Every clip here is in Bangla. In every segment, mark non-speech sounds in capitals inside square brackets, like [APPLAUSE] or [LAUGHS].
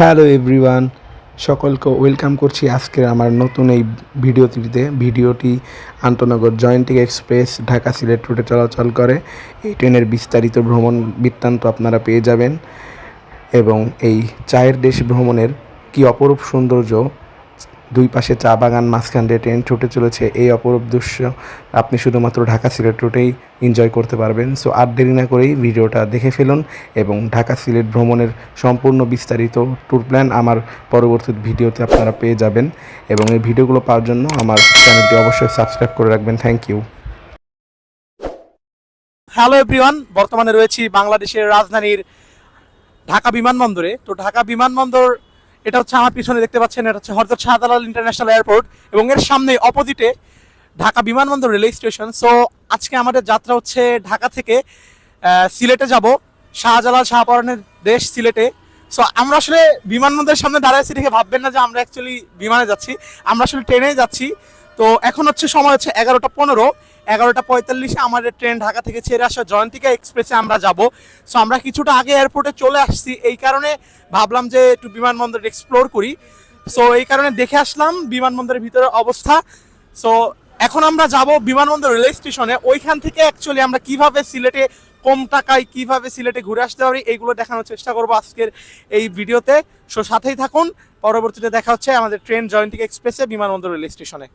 হ্যালো এভরিওয়ান, সকলকে ওয়েলকাম করছি আজকের আমার নতুন এই ভিডিওটিতে। ভিডিওটি আন্তনগর জয়েন্টিক এক্সপ্রেস, ঢাকা সিলেট রুটে চলাচল করে। এই ট্রেনের বিস্তারিত ভ্রমণ বৃত্তান্ত আপনারা পেয়ে যাবেন এবং এই চায়ের দেশ ভ্রমণের কি অপরূপ সৌন্দর্য দুই পাশে চা বাগান, মাঝখান দিয়ে ট্রেন ছুটে চলেছে। এই অপরূপ দৃশ্য আপনি শুধুমাত্র ঢাকা সিলেট রুটেই এনজয় করতে পারবেন। সো আর দেরি না করেই ভিডিওটা দেখে ফেলুন এবং ঢাকা সিলেট ভ্রমণের সম্পূর্ণ বিস্তারিত ট্যুর প্ল্যান আমার পরবর্তী ভিডিওতে আপনারা পেয়ে যাবেন এবং এই ভিডিওগুলো পাওয়ার জন্য আমার চ্যানেলটি অবশ্যই সাবস্ক্রাইব করে রাখবেন। থ্যাংক ইউ হ্যালো এভরিওয়ান বর্তমানে রয়েছি বাংলাদেশের রাজধানীর ঢাকা বিমানবন্দরে। তো ঢাকা বিমানবন্দর এটা হচ্ছে আমার পিছনে দেখতে পাচ্ছেন, এটা হচ্ছে হরজত শাহজালাল ইন্টারন্যাশনাল এয়ারপোর্ট এবং এর সামনে অপোজিটে ঢাকা বিমানবন্দর রেলওয়ে স্টেশন। সো আজকে আমাদের যাত্রা হচ্ছে ঢাকা থেকে সিলেটে যাব, শাহজালাল শাহপরানের দেশ সিলেটে। সো আমরা আসলে বিমানবন্দরের সামনে দাঁড়াইছি দেখে ভাববেন না যে আমরা অ্যাকচুয়ালি বিমানে যাচ্ছি, আমরা আসলে ট্রেনে যাচ্ছি। তো এখন হচ্ছে সময় হচ্ছে এগারোটা পনেরো। এগারোটা পঁয়তাল্লিশে আমাদের ট্রেন ঢাকা থেকে ছেড়ে আসা জয়ন্তিকা এক্সপ্রেসে আমরা যাব। সো আমরা কিছুটা আগে এয়ারপোর্টে চলে আসছি। এই কারণে ভাবলাম যে একটু বিমানবন্দর এক্সপ্লোর করি। সো এই কারণে দেখে আসলাম বিমানবন্দরের ভিতরে অবস্থা। সো এখন আমরা যাব বিমানবন্দর রেল স্টেশনে। ওইখান থেকে অ্যাকচুয়ালি আমরা কীভাবে সিলেটে কম টাকায় কীভাবে সিলেটে ঘুরে আসতে পারি, এইগুলো দেখানোর চেষ্টা করব আজকের এই ভিডিওতে। সো সাথেই থাকুন। পরবর্তীতে দেখা হচ্ছে আমাদের ট্রেন জয়ন্তিকা এক্সপ্রেসে বিমানবন্দর রেল স্টেশনে।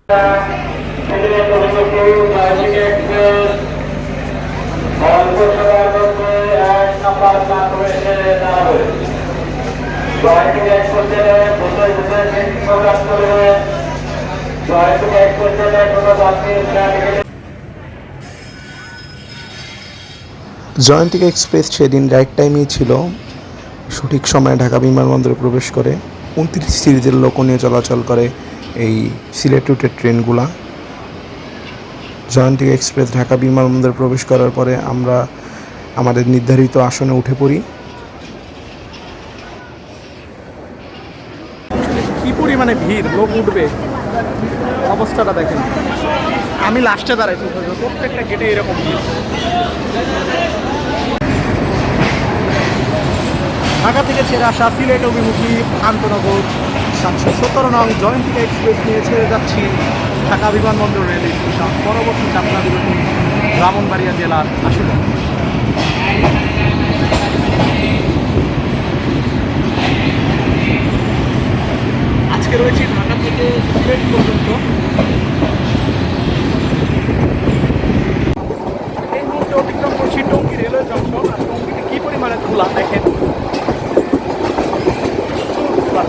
জয়ন্তিকা এক্সপ্রেস সেদিন রাইট টাইমেই ছিল। সঠিক সময়ে ঢাকা বিমানবন্দরে প্রবেশ করে। উনত্রিশ সিরিজের লোকনীয় চলাচল করে এই সিলেট রুটের ট্রেনগুলা। জয়ন্তিকা এক্সপ্রেস ঢাকা বিমানবন্দরে প্রবেশ করার পরে আমরা আমাদের নির্ধারিত আসনে উঠে পড়ি। কি পরিমাণে ভিড়? লোক উঠবে? অবস্থাটা দেখেন। আমি লাস্টে দাঁড়াইছি প্রত্যেকটা গেটে এরকম ভিড়। ঢাকা থেকে ছেড়ে আসা সিলেট, অভিমুখী আন্তনগর সাতশো সতেরো নং জয়ন্তিকা এক্সপ্রেস নিয়ে ছেড়ে যাচ্ছি। ঢাকা বিমানবন্দর রেল স্টেশন, পরবর্তী যাত্রা বিরতি ব্রাহ্মণবাড়িয়া জেলার আশুগঞ্জ আজকে রয়েছে ঢাকা থেকে সিলেট পর্যন্ত। এই মুহূর্তে অতিক্রম করছি টঙ্গী রেলওয়ে জংশন। আর টঙ্গীতে কী পরিমাণে ধুলা দেখেন ধুলা।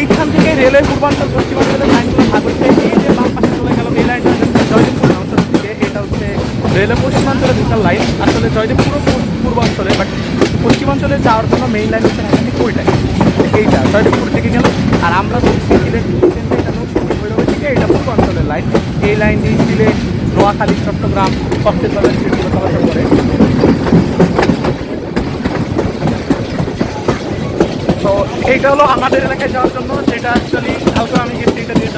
এইখান থেকে রেলের পূর্বাঞ্চল পশ্চিমাঞ্চলের লাইনগুলো হচ্ছে এই যে বাম পাশে চলে গেল এই লাইনটা জয়দেবপুর অঞ্চল থেকে এটা হচ্ছে রেলের পশ্চিমাঞ্চলে দুটার লাইন আসলে জয়দেবপুর পূর্বাঞ্চলে বাট পশ্চিমাঞ্চলে যাওয়ার জন্য মেইন লাইন হচ্ছে এখান থেকে ওইটাই এইটা জয়দেবপুর থেকে গেল। আর আমরা বলছি সিলেট থেকে এটা পূর্বাঞ্চলের লাইন এই লাইন দিয়ে সিলেট, নোয়াখালী, চট্টগ্রাম কক্সবাজার সিটিগুলো চলাচল করে তো এইটা হলো আমাদের এলাকায় যাওয়ার জন্য, যেটা অ্যাকচুয়ালি আমি গেছি এটা দিয়ে।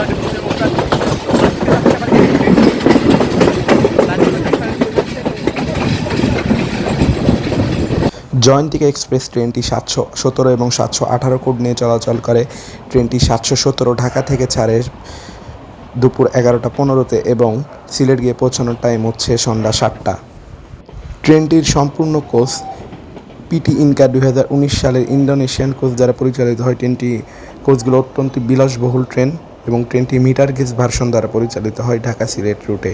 জয়ন্তিকা এক্সপ্রেস ট্রেনটি সাতশো সতেরো এবং সাতশো আঠারো কোড নিয়ে চলাচল করে ট্রেনটি সাতশো সতেরো ঢাকা থেকে ছাড়ে দুপুর এগারোটা পনেরোতে এবং সিলেট গিয়ে পৌঁছানোর টাইম হচ্ছে সন্ধ্যা সাতটা ট্রেনটির সম্পূর্ণ কোচ পিটি ইনকা দুই হাজার উনিশ সালের ইন্দোনেশিয়ান কোচ দ্বারা পরিচালিত হয় ট্রেনটি। কোচগুলো অত্যন্ত বিলাসবহুল ট্রেন এবং ট্রেনটি মিটার গেজ ভার্সন দ্বারা পরিচালিত হয় ঢাকা সিলেট রুটে।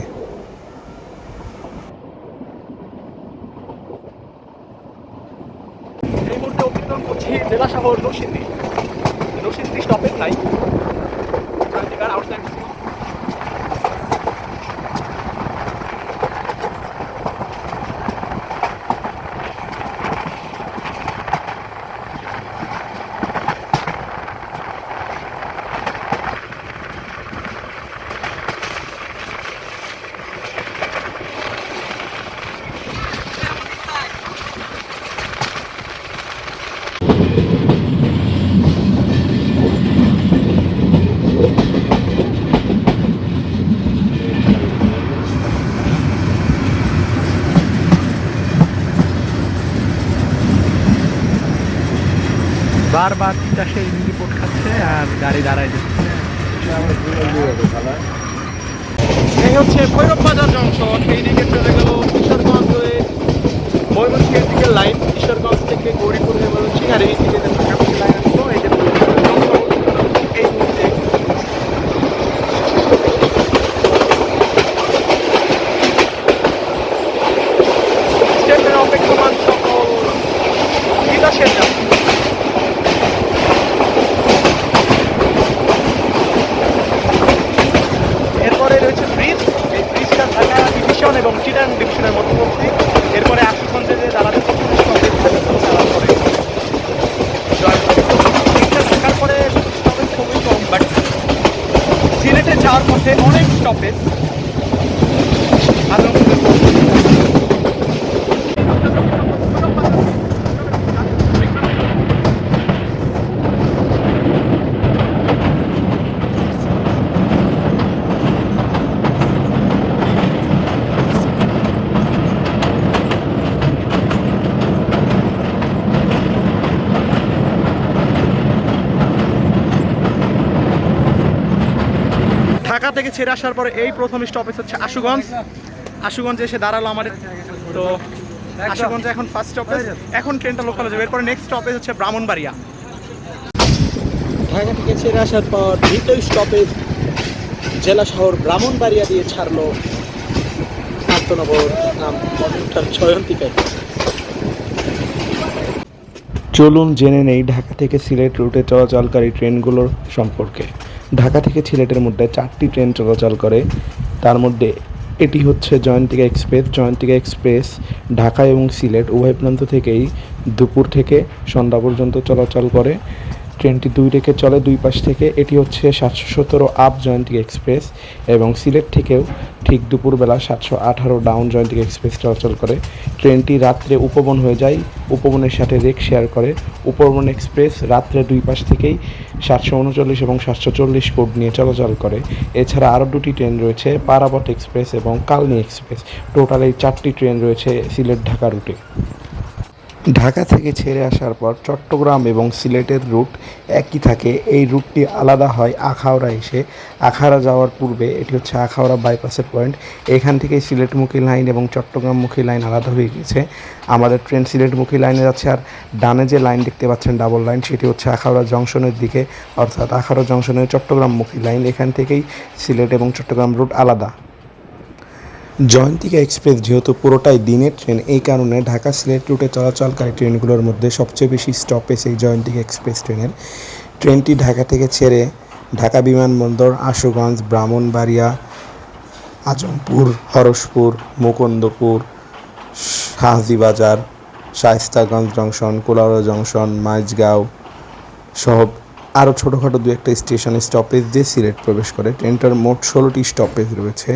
বারবার তিতাসে রিপোর্ট খাচ্ছে আর গাড়ি দাঁড়ায় যাচ্ছে। এই হচ্ছে ভৈরব বাজার জংশন, এইদিকে চলে গেল কিশোরগঞ্জ। হয়ে ময়মনসিংহের দিকে লাইন, কিশোরগঞ্জ থেকে গৌরীপুর হয়ে ময়মনসিংহ আর এই দিকে ঢাকামুখী এই এই এরপরে রয়েছে ব্রিজ এই ব্রিজটা ঢাকা ডিভিশন এবং চিটাং ডিভিশনের মধ্যবর্তী। এরপরে আশুগঞ্জে যে সিলেটে যাওয়ার পথে অনেক স্টপেজ আজমপুরের পর ঢাকা থেকে ছেড়ে আসার পরে এই প্রথম স্টপেজ হচ্ছে আশুগঞ্জ। আশুগঞ্জে এসে দাঁড়াল আমাদের। তো আশুগঞ্জে এখন ফার্স্ট স্টপেজ এখন ট্রেনটা লোকাল হয়ে যাবে। এরপরে নেক্সট স্টপেজ হচ্ছে ব্রাহ্মণবাড়িয়া। ঢাকা থেকে ছেড়ে আসার পর দ্বিতীয় স্টপেজ জেলা শহর ব্রাহ্মণবাড়িয়া দিয়ে ছাড়লো আন্তনগর নাম ছয়ন্তিকায় চলুন জেনে নেই ঢাকা থেকে সিলেট রুটে চলাচলকারী ট্রেনগুলোর সম্পর্কে। ঢাকা থেকে সিলেটের মধ্যে চারটি ট্রেন চলাচল করে। তার মধ্যে এটি হচ্ছে জয়ন্তিকা এক্সপ্রেস জয়ন্তিকা এক্সপ্রেস ঢাকা এবং সিলেট উভয় প্রান্ত থেকেই দুপুর থেকে সন্ধ্যা পর্যন্ত চলাচল করে। ট্রেনটি দুই রেখে চলে, দুই পাশ থেকে। এটি হচ্ছে সাতশো সতেরো আপ জয়ন্তিকা এক্সপ্রেস এবং সিলেট থেকেও ঠিক দুপুরবেলা সাতশো আঠারো ডাউন জয়ন্তিকা এক্সপ্রেস চলাচল করে। ট্রেনটি রাত্রে উপবন হয়ে যায়, উপবনের সাথে রেক শেয়ার করে। উপবন এক্সপ্রেস রাত্রে দুই পাশ থেকেই সাতশো উনচল্লিশ এবং সাতশো চল্লিশ কোড নিয়ে চলাচল করে। এছাড়া আরও দুটি ট্রেন রয়েছে, পারাবত এক্সপ্রেস এবং কালনি এক্সপ্রেস। টোটাল এই চারটি ট্রেন রয়েছে সিলেট ঢাকা রুটে। ঢাকা থেকে ছেড়ে আসার পর চট্টগ্রাম এবং সিলেটের রুট একই থাকে। এই রুটটি আলাদা হয় আখাউড়া এসে। আখাউড়া যাওয়ার পূর্বে এটি হচ্ছে আখাউড়া বাইপাসের পয়েন্ট এখান থেকে সিলেটমুখী লাইন এবং চট্টগ্রামমুখী লাইন আলাদা হয়ে গেছে। আমাদের ট্রেন সিলেটমুখী লাইনে যাচ্ছে আর ডানে যে লাইন দেখতে পাচ্ছেন ডাবল লাইন সেটি হচ্ছে আখাউড়া জংশনের দিকে। অর্থাৎ আখাউড়া জংশনের চট্টগ্রামমুখী লাইন এখান থেকেই সিলেট এবং চট্টগ্রাম রুট আলাদা। জয়ন্তিকা এক্সপ্রেস যেহেতু পুরোটাই দিনের ট্রেন, এই কারণে ঢাকা সিলেট রুটে চলাচলকারী ট্রেনগুলোর মধ্যে সবচেয়ে বেশি স্টপেজ এই জয়ন্তিকা এক্সপ্রেস ট্রেনের। ট্রেনটি ঢাকা থেকে ছেড়ে ঢাকা বিমানবন্দর, আশুগঞ্জ, ব্রাহ্মণবাড়িয়া, আজমপুর, হরসপুর, মুকুন্দপুর, হাজিবাজার, শায়স্তাগঞ্জ জংশন কোলাউড়া জংশন, মাইজগাঁও সহ আরও ছোটোখাটো দু একটা স্টেশনে স্টপেজ দিয়ে সিলেট প্রবেশ করে। ট্রেনটার মোট ষোলোটি স্টপেজ রয়েছে।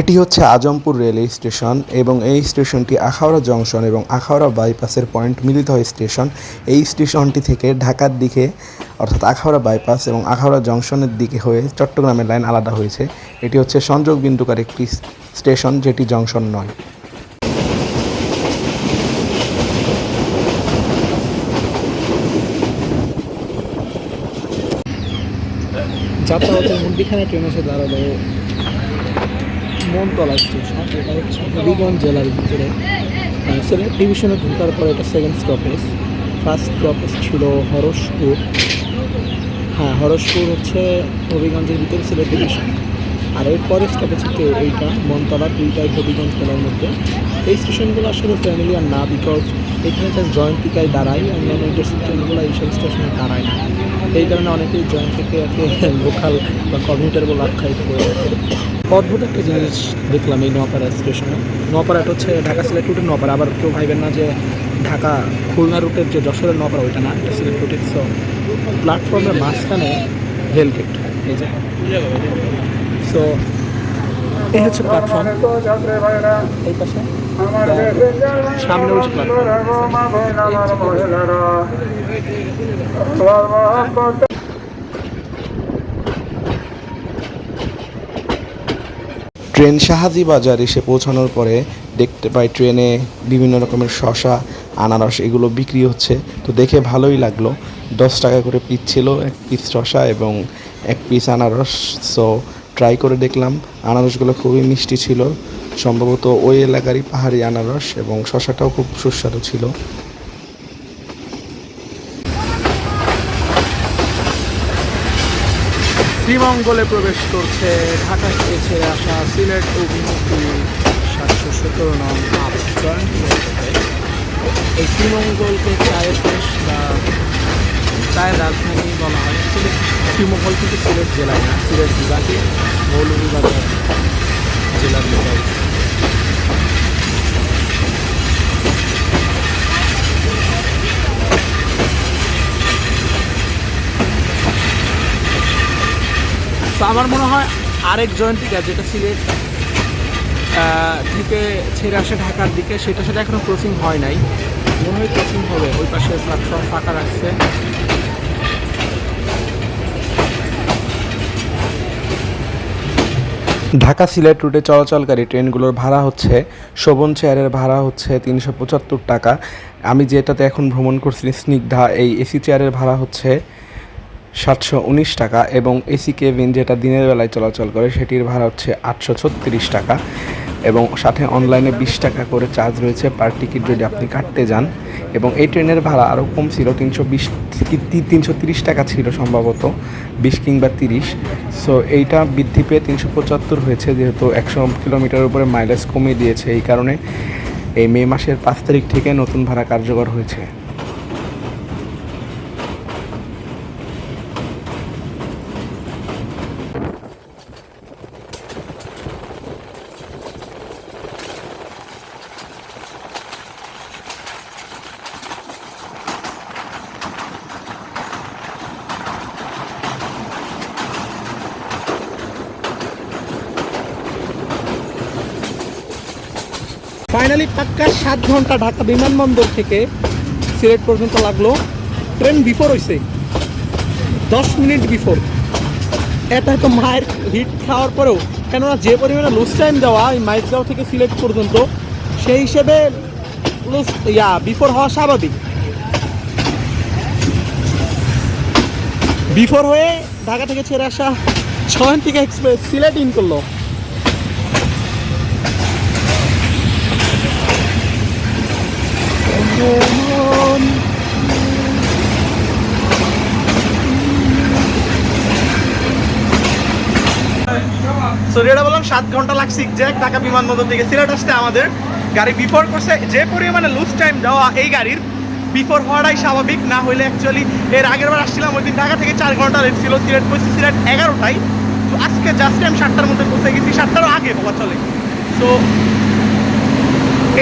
এটি হচ্ছে আজমপুর রেলওয়ে স্টেশন এবং এই স্টেশনটি আখাউড়া জংশন এবং আখাউড়া বাইপাসের পয়েন্ট মিলিত হয় স্টেশন। এই স্টেশনটি থেকে ঢাকার দিকে, অর্থাৎ আখাউড়া বাইপাস এবং আখাউড়া জংশনের দিকে হয়ে চট্টগ্রামের লাইন আলাদা হয়েছে। এটি হচ্ছে সংযোগ বিন্দুকার একটি স্টেশন, যেটি জংশন নয়। যাত্রাপথের মধ্যিখানে ট্রেন এসে দাঁড়াল মনতলা স্টেশন এটা হচ্ছে হবিগঞ্জ জেলার ভিতরে। সিলেট ডিভিশনে ঢোকার পরে এটা সেকেন্ড স্টপেজ ফার্স্ট স্টপেজ ছিল হরসপুর। হ্যাঁ হরসপুর হচ্ছে হবিগঞ্জের ভিতরে সিলেট ডিভিশন আর এর পরের স্টপেজ হচ্ছে এইটা, মনতলা, দুইটাই হবিগঞ্জ জেলার মধ্যে। এই স্টেশনগুলো আসলে ফ্যামিলিয়ার না বিকজ এখানে জাস্ট জয়ন্তিকায় দাঁড়ায়, অন্যান্য ইন্টারসিটি এইসব স্টেশনে দাঁড়ায় না। এই কারণে অনেকেই জয়েন্ট থেকে লোকাল [LAUGHS] বা কমিউটার বলে আখ্যায়িত করে। অদ্ভুত একটা জিনিস দেখলাম এই নোয়াপাড়া স্টেশনে। নোয়াপাড়াটা হচ্ছে ঢাকা সিলেট রুটের নোয়াপাড়া আবার কেউ ভাইবেন না যে ঢাকা খুলনা রুটের যে যশোরের নোয়াপাড়া ওইটা না, এটা সিলেট রুটের সো প্ল্যাটফর্মের মাঝখানে রেলগেট এই যে। সো এই হচ্ছে প্ল্যাটফর্ম এই পাশে। সামনে হচ্ছে প্ল্যাটফর্ম ট্রেন শাহাজি বাজার এসে পৌঁছানোর পরে দেখতে পাই ট্রেনে বিভিন্ন রকমের শশা, আনারস এগুলো বিক্রি হচ্ছে। তো দেখে ভালোই লাগল। দশ টাকা করে পিস ছিল, এক পিস শশা এবং এক পিস আনারস। সো ট্রাই করে দেখলাম। আনারসগুলো খুবই মিষ্টি ছিল। সম্ভবত ওই এলাকারই পাহাড়ি আনারস এবং শশাটাও খুব সুস্বাদু ছিল। শ্রীমঙ্গলে প্রবেশ করছে ঢাকা থেকে ছেড়ে আসা সিলেট অভিমুখী সাতশো সতেরো নং এই শ্রীমঙ্গলকে চায়ের দেশ বা চায়ের রাজধানী বলা হয়। অ্যাকচুয়ালি শ্রীমঙ্গল কিন্তু সিলেট জেলায় না, সিলেট বিভাগে, মৌলভীবাজার জেলার বিভাগ। তো আমার মনে হয় আরেক জয়ন্তিকা যেটা সিলেট থেকে ছেড়ে আসে ঢাকার দিকে সেটা সেটা এখনও ক্রসিং হয় নাই। মনে হয় ক্রসিং হবে, ওই পাশে প্ল্যাটফর্ম ফাঁকা রাখছে। ঢাকা সিলেট রুটে চলাচলকারী ট্রেনগুলোর ভাড়া হচ্ছে, শোভন চেয়ারের ভাড়া হচ্ছে তিনশো পঁচাত্তর টাকা। আমি যেটাতে এখন ভ্রমণ করছি, স্নিগ্ধা, এই এসি চেয়ারের ভাড়া হচ্ছে সাতশো উনিশ টাকা এবং এসি কেবিন যেটা দিনের বেলায় চলাচল করে সেটির ভাড়া হচ্ছে আটশো ছত্রিশ টাকা এবং সাথে অনলাইনে বিশ টাকা করে চার্জ রয়েছে পার টিকিট যদি আপনি কাটতে যান। এবং এই ট্রেনের ভাড়া আরও কম ছিল, তিনশো বিশ তিনশো তিরিশ টাকা ছিল সম্ভবত, বিশ কিংবা তিরিশ। সো এইটা বৃদ্ধি পেয়ে তিনশো পঁচাত্তর হয়েছে, যেহেতু একশো কিলোমিটার উপরে মাইলেজ কমিয়ে দিয়েছে, এই কারণে এই মে মাসের পাঁচ তারিখ থেকে নতুন ভাড়া কার্যকর হয়েছে। পাক্কা সাত ঘণ্টা ঢাকা বিমানবন্দর থেকে সিলেট পর্যন্ত লাগল। ট্রেন বিফোর হয়েছে দশ মিনিট বিফোর এটা হয়তো মায়ের হিট খাওয়ার পরেও। কেননা যে পরিমাণে লুজ টাইম দেওয়া এই মাইজগাঁও থেকে সিলেট পর্যন্ত, সেই হিসেবে লুজ ইয়া বিফোর হওয়া স্বাভাবিক। বিফোর হয়ে ঢাকা থেকে ছেড়ে আসা ছয়ন্তিকা এক্সপ্রেস সিলেট ইন করল সো যেটা বললাম সাত ঘণ্টা লাগছে এক্সাক্ট ঢাকা বিমানবন্দর থেকে। সিলেট আসতে আমাদের গাড়ি বিফোর করছে। যে পরিমাণে লুজ টাইম দেওয়া এই গাড়ির বিফোর হওয়াটাই স্বাভাবিক। না হলে অ্যাকচুয়ালি এর আগের বার আসছিলাম, ওই দিন ঢাকা থেকে চার ঘণ্টা লেট ছিল। সিলেট পৌঁছে সিলেট এগারোটায়। তো আজকে জাস্ট টাইম সাতটার মধ্যে পৌঁছে গেছি। সাতটারও আগে বলা চলে। তো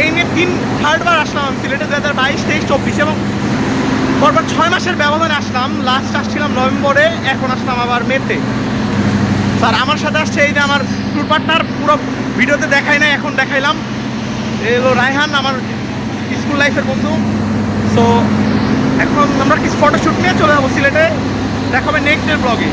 এই নিয়ে তিন থার্ডবার আসলাম আমি সিলেটে দু হাজার বাইশ, তেইশ, চব্বিশ এবং পরপর ছয় মাসের ব্যবধানে আসলাম। লাস্ট আসছিলাম নভেম্বরে, এখন আসলাম আবার মেতে স্যার, আমার সাথে আসছে এই যে আমার ট্যুর পার্টনার পুরো ভিডিওতে দেখাই নাই, এখন দেখাইলাম। এই হলো রায়হান, আমার স্কুল লাইফের বন্ধু। সো এখন আমরা কিছু ফটোশ্যুট নিয়ে চলে যাব সিলেটে। দেখাবে নেক্সট ডে ব্লগে